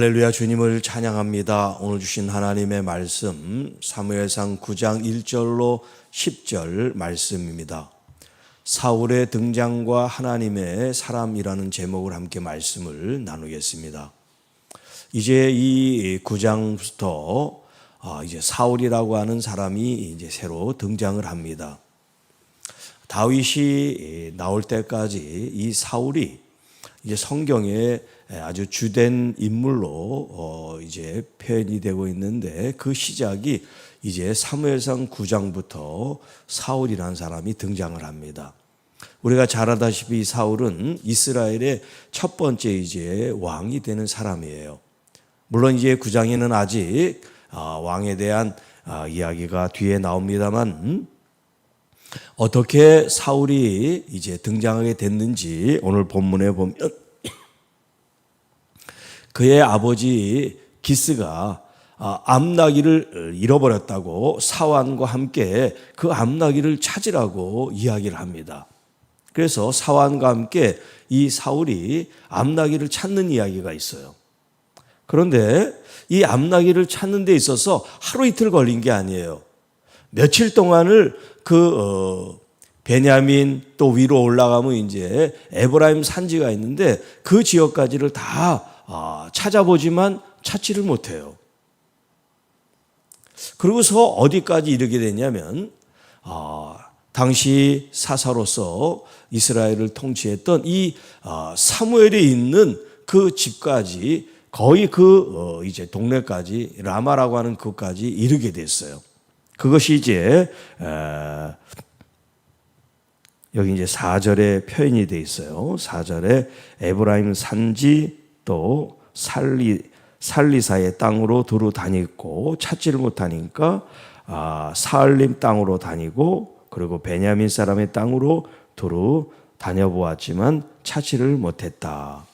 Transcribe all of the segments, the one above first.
할렐루야 주님을 찬양합니다. 오늘 주신 하나님의 말씀 사무엘상 9장 1절로 10절 말씀입니다. 사울의 등장과 하나님의 사람이라는 제목을 함께 말씀을 나누겠습니다. 이제 이 9장부터 아, 이제 사울이라고 하는 사람이 이제 새로 등장을 합니다. 다윗이 나올 때까지 이 사울이 이제 성경에 아주 주된 인물로 어 이제 표현이 되고 있는데 그 시작이 이제 사무엘상 9장부터 사울이라는 사람이 등장을 합니다. 우리가 잘 알다시피 사울은 이스라엘의 첫 번째 이제 왕이 되는 사람이에요. 물론 이제 9장에는 아직 아, 왕에 대한 아, 이야기가 뒤에 나옵니다만 어떻게 사울이 이제 등장하게 됐는지 오늘 본문에 보면 그의 아버지 기스가 아, 암나기를 잃어버렸다고 사환과 함께 그 암나기를 찾으라고 이야기를 합니다. 그래서 사환과 함께 이 사울이 암나기를 찾는 이야기가 있어요. 그런데 이 암나기를 찾는 데 있어서 하루 이틀 걸린 게 아니에요. 며칠 동안을 그 어, 베냐민 또 위로 올라가면 이제 에브라임 산지가 있는데 그 지역까지를 다 아, 찾아보지만 찾지를 못해요. 그러고서 어디까지 이르게 되냐면 아, 당시 사사로서 이스라엘을 통치했던 이 아, 사무엘이 있는 그 집까지 거의 그 어, 이제 동네까지 라마라고 하는 그까지 이르게 됐어요. 그것이 이제 여기 이제 4절에 표현이 돼 있어요. 4절에 에브라임 산지 또 살리 살리사의 땅으로 두루 다니고 찾지를 못하니까 아, 사알림 땅으로 다니고 그리고 베냐민 사람의 땅으로 두루 다녀보았지만 찾지를 못했다.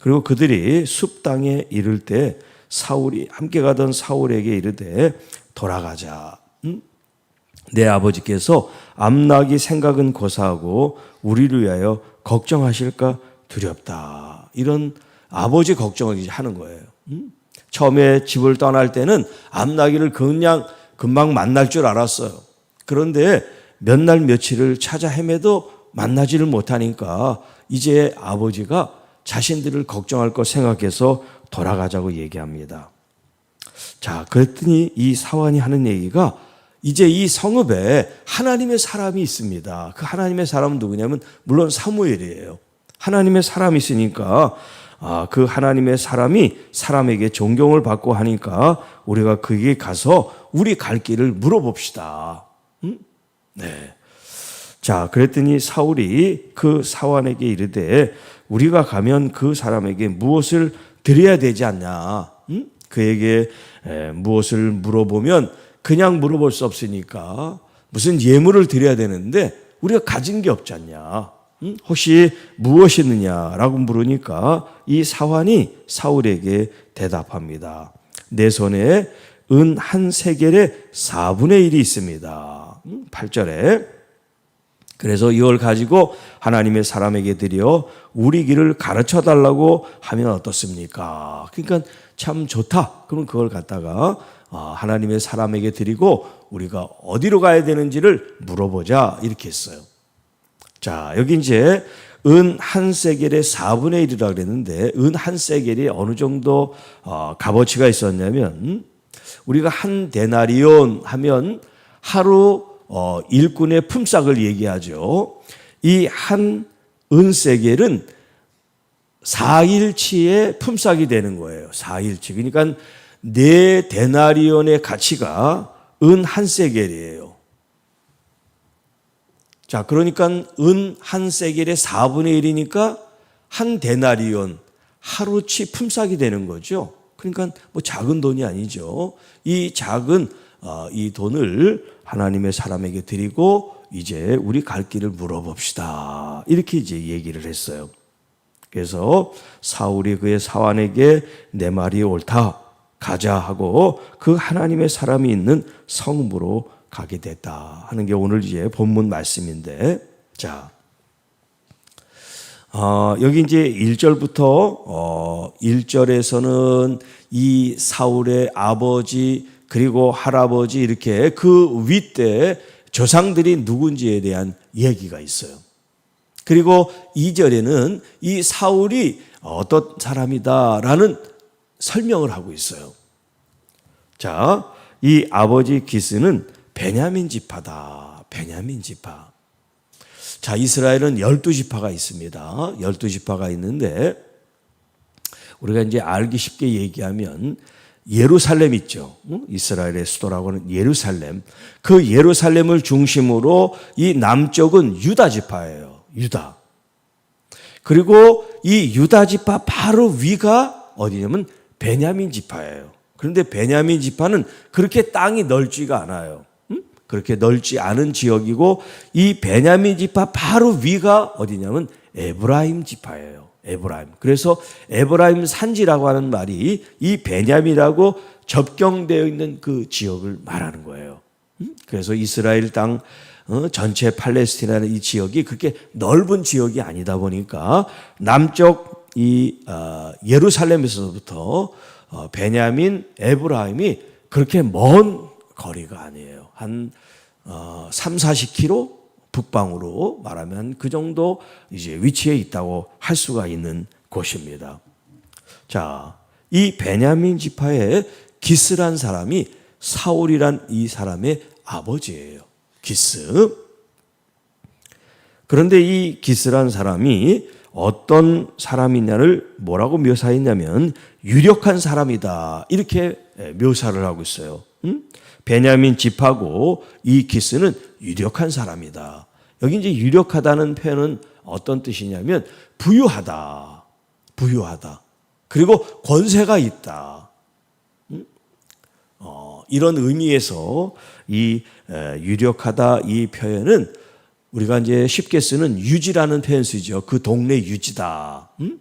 그리고 그들이 숲 땅에 이를 때 사울이 함께 가던 사울에게 이르되 돌아가자. 응? 내 아버지께서 암나기 생각은 고사하고 우리를 위하여 걱정하실까 두렵다. 이런 아버지 걱정을 이제 하는 거예요. 응? 처음에 집을 떠날 때는 암나기를 그냥 금방 만날 줄 알았어요. 그런데 몇 날 며칠을 찾아 헤매도 만나지를 못하니까 이제 아버지가 자신들을 걱정할 것 생각해서 돌아가자고 얘기합니다. 자, 그랬더니 이 사환이 하는 얘기가 이제 이 성읍에 하나님의 사람이 있습니다. 그 하나님의 사람은 누구냐면 물론 사무엘이에요. 하나님의 사람이 있으니까 아, 그 하나님의 사람이 사람에게 존경을 받고 하니까 우리가 그에게 가서 우리 갈 길을 물어봅시다. 음? 네. 자, 그랬더니 사울이 그 사환에게 이르되 우리가 가면 그 사람에게 무엇을 드려야 되지 않냐? 음? 그에게 무엇을 물어보면 그냥 물어볼 수 없으니까 무슨 예물을 드려야 되는데 우리가 가진 게 없지 않냐? 음? 혹시 무엇이 있느냐라고 물으니까 이 사환이 사울에게 대답합니다. 내 손에 은 한 세겔의 4분의 1이 있습니다. 8절에 음? 그래서 이걸 가지고 하나님의 사람에게 드려 우리 길을 가르쳐 달라고 하면 어떻습니까? 그러니까 참 좋다. 그럼 그걸 갖다가 아, 하나님의 사람에게 드리고 우리가 어디로 가야 되는지를 물어보자 이렇게 했어요. 자, 여기 이제 은 한 세겔의 4분의 1이라 그랬는데 은 한 세겔이 어느 정도 어, 값어치가 있었냐면 우리가 한 데나리온 하면 하루 어, 일꾼의 품삯을 얘기하죠. 이 한 은세겔은 4일치의 품삯이 되는 거예요. 4일치. 그러니까 네 데나리온의 가치가 은 한 세겔이에요. 자, 그러니까 은 한 세겔의 4분의 1이니까 한 데나리온 하루치 품삯이 되는 거죠. 그러니까 뭐 작은 돈이 아니죠. 이 작은 어, 이 돈을 하나님의 사람에게 드리고 이제 우리 갈 길을 물어봅시다. 이렇게 이제 얘기를 했어요. 그래서 사울이 그의 사환에게 내 말이 옳다. 가자 하고 그 하나님의 사람이 있는 성읍으로 가게 됐다 하는 게 오늘 이제 본문 말씀인데 자 어, 여기 이제 1절부터 어, 1절에서는 이 사울의 아버지 그리고 할아버지 이렇게 그 윗대 조상들이 누군지에 대한 얘기가 있어요. 그리고 2절에는 이 사울이 어떤 사람이다라는 설명을 하고 있어요. 자, 이 아버지 기스는 베냐민 지파다. 베냐민 지파. 자, 이스라엘은 12지파가 있습니다. 12지파가 있는데 우리가 이제 알기 쉽게 얘기하면 예루살렘 있죠. 응? 이스라엘의 수도라고 하는 예루살렘. 그 예루살렘을 중심으로 이 남쪽은 유다 지파예요. 유다. 그리고 이 유다 지파 바로 위가 어디냐면 베냐민 지파예요. 그런데 베냐민 지파는 그렇게 땅이 넓지가 않아요. 응? 그렇게 넓지 않은 지역이고 이 베냐민 지파 바로 위가 어디냐면 에브라임 지파예요. 에브라임. 그래서 에브라임 산지라고 하는 말이 이 베냐민이라고 접경되어 있는 그 지역을 말하는 거예요. 응? 그래서 이스라엘 땅 어, 전체 팔레스티나는 이 지역이 그렇게 넓은 지역이 아니다 보니까 남쪽 이 어, 예루살렘에서부터 어, 베냐민, 에브라임이 그렇게 먼 거리가 아니에요. 한 어, 3, 40km 북방으로 말하면 그 정도 이제 위치에 있다고 할 수가 있는 곳입니다. 자, 이 베냐민 지파의 기스란 사람이 사울이란 이 사람의 아버지예요. 기스. 그런데 이 기스란 사람이 어떤 사람이냐를 뭐라고 묘사했냐면 유력한 사람이다. 이렇게 묘사를 하고 있어요. 음? 베냐민 집하고 이 기스는 유력한 사람이다. 여기 이제 유력하다는 표현은 어떤 뜻이냐면 부유하다. 부유하다. 그리고 권세가 있다. 음? 어, 이런 의미에서 이 유력하다 이 표현은 우리가 이제 쉽게 쓰는 유지라는 표현 쓰죠. 그 동네 유지다. 음?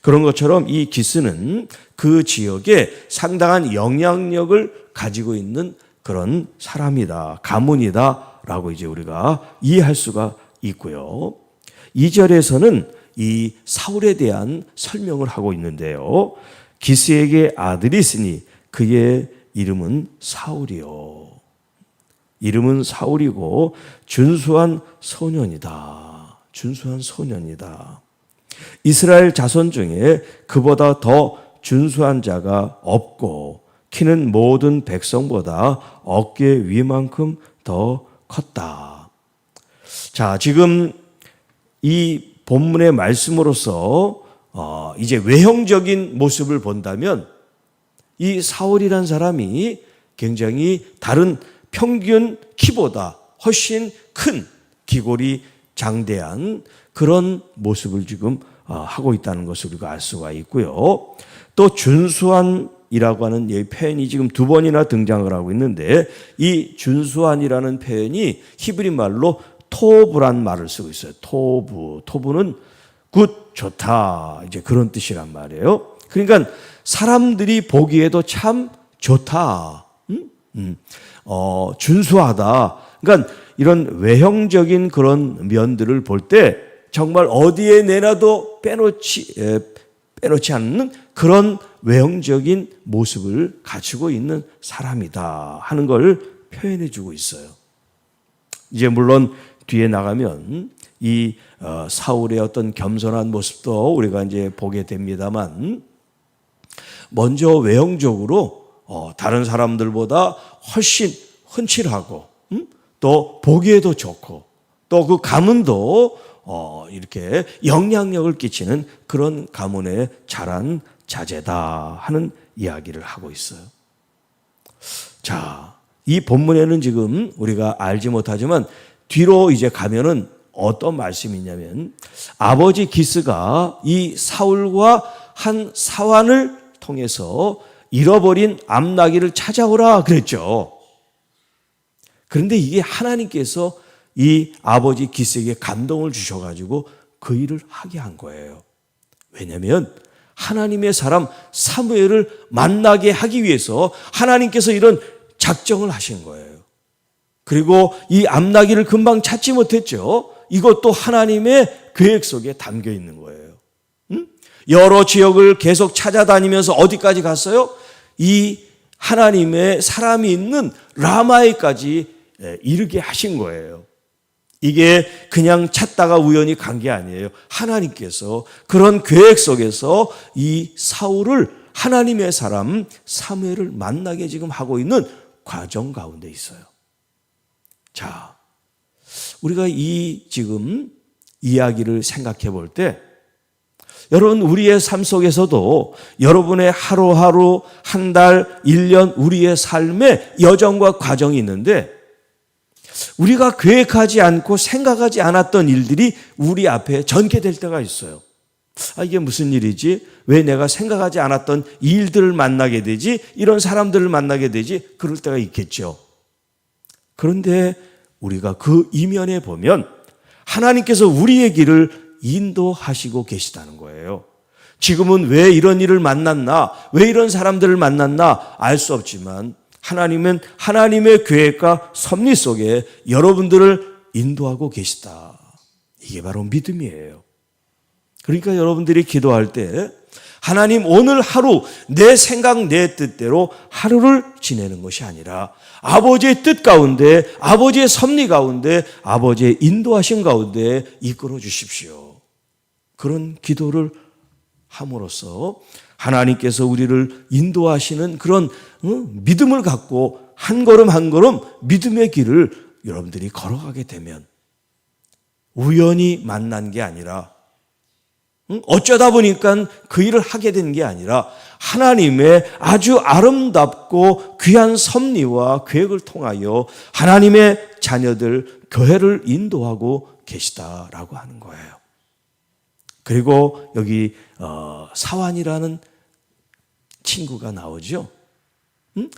그런 것처럼 이 기스는 그 지역에 상당한 영향력을 가지고 있는 그런 사람이다. 가문이다. 라고 이제 우리가 이해할 수가 있고요. 2절에서는 이 사울에 대한 설명을 하고 있는데요. 기스에게 아들이 있으니 그의 이름은 사울이요. 이름은 사울이고 준수한 소년이다. 준수한 소년이다. 이스라엘 자손 중에 그보다 더 준수한 자가 없고 키는 모든 백성보다 어깨 위만큼 더 컸다. 자, 지금 이 본문의 말씀으로서 어, 이제 외형적인 모습을 본다면 이 사울이란 사람이 굉장히 다른 평균 키보다 훨씬 큰 기골이 장대한 그런 모습을 지금 어, 하고 있다는 것을 우리가 알 수가 있고요. 또 준수한 이라고 하는 이 표현이 지금 두 번이나 등장을 하고 있는데 이 준수한이라는 표현이 히브리 말로 토브란 말을 쓰고 있어요. 토브. 토브는 굿, 좋다. 이제 그런 뜻이란 말이에요. 그러니까 사람들이 보기에도 참 좋다. 음? 음. 어, 준수하다. 그러니까 이런 외형적인 그런 면들을 볼 때 정말 어디에 내놔도 빼놓지, 에, 빼놓지 않는 그런 외형적인 모습을 갖추고 있는 사람이다 하는 걸 표현해 주고 있어요. 이제 물론 뒤에 나가면 이 어, 사울의 어떤 겸손한 모습도 우리가 이제 보게 됩니다만 먼저 외형적으로 어, 다른 사람들보다 훨씬 흔칠하고 음? 또 보기에도 좋고 또 그 가문도 어, 이렇게 영향력을 끼치는 그런 가문의 자란 자제다 하는 이야기를 하고 있어요. 자, 이 본문에는 지금 우리가 알지 못하지만 뒤로 이제 가면은 어떤 말씀이냐면 아버지 기스가 이 사울과 한 사환을 통해서 잃어버린 암나기를 찾아오라 그랬죠. 그런데 이게 하나님께서 이 아버지 기스에게 감동을 주셔가지고 그 일을 하게 한 거예요. 왜냐하면 하나님의 사람 사무엘을 만나게 하기 위해서 하나님께서 이런 작정을 하신 거예요. 그리고 이 암나기를 금방 찾지 못했죠. 이것도 하나님의 계획 속에 담겨 있는 거예요. 음? 여러 지역을 계속 찾아다니면서 어디까지 갔어요? 이 하나님의 사람이 있는 라마에까지 예, 이르게 하신 거예요. 이게 그냥 찾다가 우연히 간 게 아니에요. 하나님께서 그런 계획 속에서 이 사울을 하나님의 사람 사무엘을 만나게 지금 하고 있는 과정 가운데 있어요. 자, 우리가 이 지금 이야기를 생각해 볼 때 여러분 우리의 삶 속에서도 여러분의 하루하루 한 달, 1년 우리의 삶의 여정과 과정이 있는데 우리가 계획하지 않고 생각하지 않았던 일들이 우리 앞에 전개될 때가 있어요. 아, 이게 무슨 일이지? 왜 내가 생각하지 않았던 이 일들을 만나게 되지? 이런 사람들을 만나게 되지? 그럴 때가 있겠죠. 그런데 우리가 그 이면에 보면 하나님께서 우리의 길을 인도하시고 계시다는 거예요. 지금은 왜 이런 일을 만났나, 왜 이런 사람들을 만났나 알 수 없지만 하나님은 하나님의 계획과 섭리 속에 여러분들을 인도하고 계시다. 이게 바로 믿음이에요. 그러니까 여러분들이 기도할 때 하나님 오늘 하루 내 생각 내 뜻대로 하루를 지내는 것이 아니라 아버지의 뜻 가운데 아버지의 섭리 가운데 아버지의 인도하심 가운데 이끌어 주십시오. 그런 기도를 함으로써 하나님께서 우리를 인도하시는 그런 믿음을 갖고 한 걸음 한 걸음 믿음의 길을 여러분들이 걸어가게 되면 우연히 만난 게 아니라 어쩌다 보니까 그 일을 하게 된 게 아니라 하나님의 아주 아름답고 귀한 섭리와 계획을 통하여 하나님의 자녀들 교회를 인도하고 계시다라고 하는 거예요. 그리고 여기 어, 사완이라는 친구가 나오죠. 응?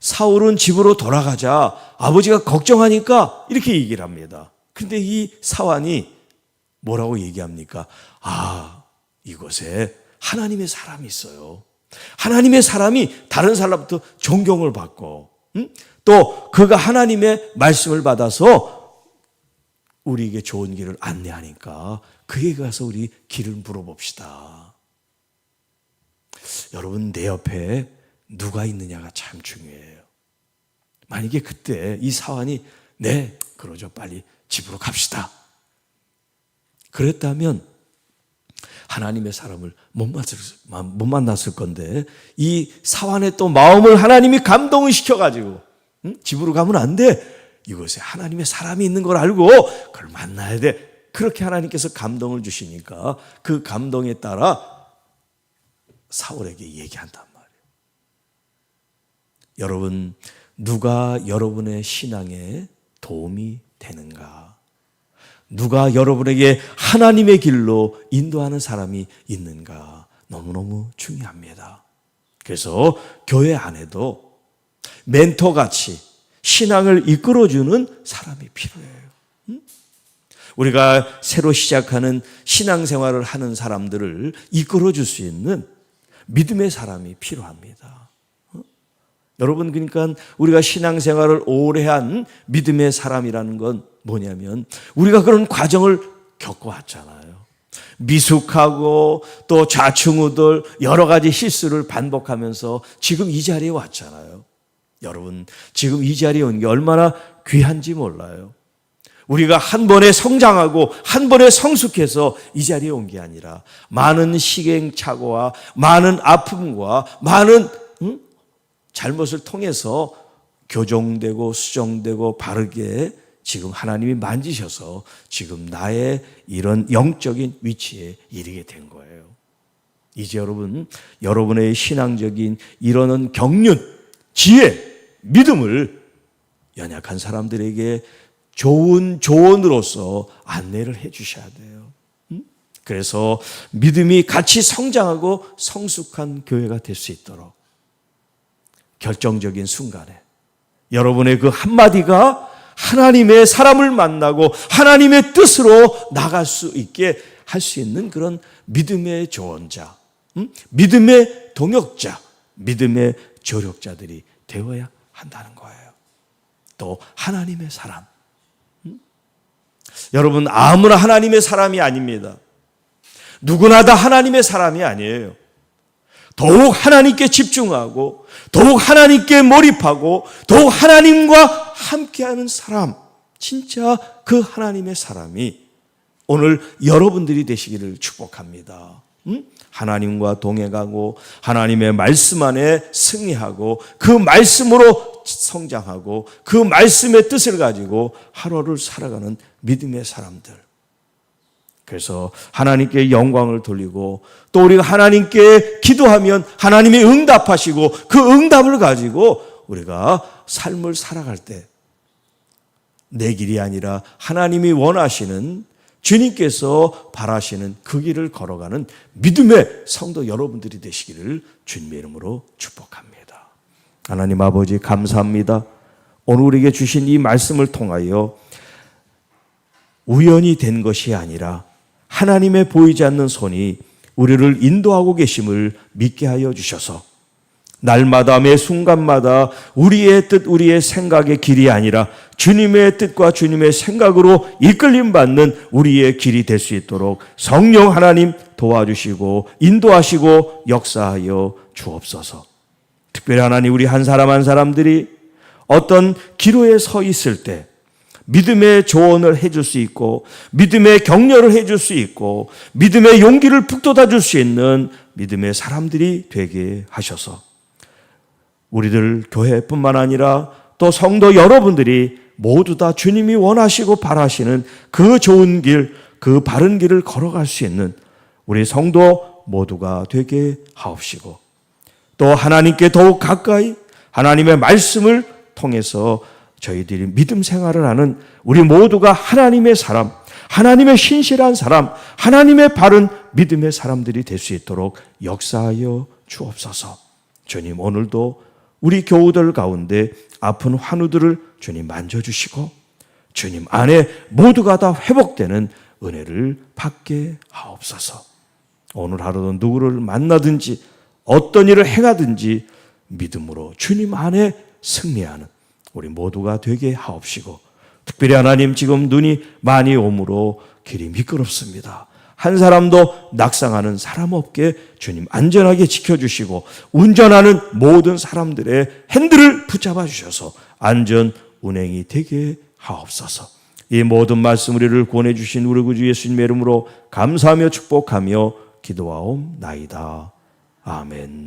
사울은 집으로 돌아가자 아버지가 걱정하니까 이렇게 얘기를 합니다. 근데 이 사완이 뭐라고 얘기합니까? 아, 이곳에 하나님의 사람이 있어요. 하나님의 사람이 다른 사람부터 존경을 받고, 응? 또 그가 하나님의 말씀을 받아서 우리에게 좋은 길을 안내하니까 그에게 가서 우리 길을 물어봅시다. 여러분, 내 옆에 누가 있느냐가 참 중요해요. 만약에 그때 이 사환이, 네, 그러죠. 빨리 집으로 갑시다. 그랬다면 하나님의 사람을 못 만났을, 못 만났을 건데 이 사환의 또 마음을 하나님이 감동을 시켜가지고 응? 집으로 가면 안 돼. 이곳에 하나님의 사람이 있는 걸 알고 그걸 만나야 돼. 그렇게 하나님께서 감동을 주시니까 그 감동에 따라 사울에게 얘기한단 말이에요. 여러분, 누가 여러분의 신앙에 도움이 되는가? 누가 여러분에게 하나님의 길로 인도하는 사람이 있는가? 너무너무 중요합니다. 그래서 교회 안에도 멘토 같이 신앙을 이끌어주는 사람이 필요해요. 우리가 새로 시작하는 신앙생활을 하는 사람들을 이끌어 줄 수 있는 믿음의 사람이 필요합니다. 어? 여러분, 그러니까 우리가 신앙생활을 오래 한 믿음의 사람이라는 건 뭐냐면 우리가 그런 과정을 겪어왔잖아요. 미숙하고 또 좌충우돌 여러 가지 실수를 반복하면서 지금 이 자리에 왔잖아요. 여러분, 지금 이 자리에 온 게 얼마나 귀한지 몰라요. 우리가 한 번에 성장하고 한 번에 성숙해서 이 자리에 온 게 아니라 많은 시행착오와 많은 아픔과 많은 응? 잘못을 통해서 교정되고 수정되고 바르게 지금 하나님이 만지셔서 지금 나의 이런 영적인 위치에 이르게 된 거예요. 이제 여러분, 여러분의 신앙적인 이러는 경륜, 지혜, 믿음을 연약한 사람들에게 좋은 조언으로서 안내를 해 주셔야 돼요. 그래서 믿음이 같이 성장하고 성숙한 교회가 될 수 있도록 결정적인 순간에 여러분의 그 한마디가 하나님의 사람을 만나고 하나님의 뜻으로 나갈 수 있게 할 수 있는 그런 믿음의 조언자, 믿음의 동역자, 믿음의 조력자들이 되어야 한다는 거예요. 또 하나님의 사람. 여러분, 아무나 하나님의 사람이 아닙니다. 누구나 다 하나님의 사람이 아니에요. 더욱 하나님께 집중하고, 더욱 하나님께 몰입하고, 더욱 하나님과 함께하는 사람, 진짜 그 하나님의 사람이 오늘 여러분들이 되시기를 축복합니다. 음? 하나님과 동행하고 하나님의 말씀 안에 승리하고 그 말씀으로 성장하고 그 말씀의 뜻을 가지고 하루를 살아가는 믿음의 사람들. 그래서 하나님께 영광을 돌리고 또 우리가 하나님께 기도하면 하나님이 응답하시고 그 응답을 가지고 우리가 삶을 살아갈 때 내 길이 아니라 하나님이 원하시는 주님께서 바라시는 그 길을 걸어가는 믿음의 성도 여러분들이 되시기를 주님의 이름으로 축복합니다. 하나님 아버지 감사합니다. 오늘 우리에게 주신 이 말씀을 통하여 우연히 된 것이 아니라 하나님의 보이지 않는 손이 우리를 인도하고 계심을 믿게 하여 주셔서 날마다 매 순간마다 우리의 뜻, 우리의 생각의 길이 아니라 주님의 뜻과 주님의 생각으로 이끌림 받는 우리의 길이 될 수 있도록 성령 하나님 도와주시고 인도하시고 역사하여 주옵소서. 특별히 하나님 우리 한 사람 한 사람들이 어떤 기로에 서 있을 때 믿음의 조언을 해줄 수 있고 믿음의 격려를 해줄 수 있고 믿음의 용기를 북돋아 줄 수 있는 믿음의 사람들이 되게 하셔서 우리들 교회뿐만 아니라 또 성도 여러분들이 모두 다 주님이 원하시고 바라시는 그 좋은 길, 그 바른 길을 걸어갈 수 있는 우리 성도 모두가 되게 하옵시고 또 하나님께 더욱 가까이 하나님의 말씀을 통해서 저희들이 믿음 생활을 하는 우리 모두가 하나님의 사람, 하나님의 신실한 사람, 하나님의 바른 믿음의 사람들이 될 수 있도록 역사하여 주옵소서. 주님 오늘도 우리 교우들 가운데 아픈 환우들을 주님 만져주시고 주님 안에 모두가 다 회복되는 은혜를 받게 하옵소서. 오늘 하루도 누구를 만나든지 어떤 일을 행하든지 믿음으로 주님 안에 승리하는 우리 모두가 되게 하옵시고 특별히 하나님 지금 눈이 많이 오므로 길이 미끄럽습니다. 한 사람도 낙상하는 사람 없게 주님 안전하게 지켜주시고 운전하는 모든 사람들의 핸들을 붙잡아 주셔서 안전 운행이 되게 하옵소서. 이 모든 말씀 우리를 권해 주신 우리 구주 예수님의 이름으로 감사하며 축복하며 기도하옵나이다. 아멘.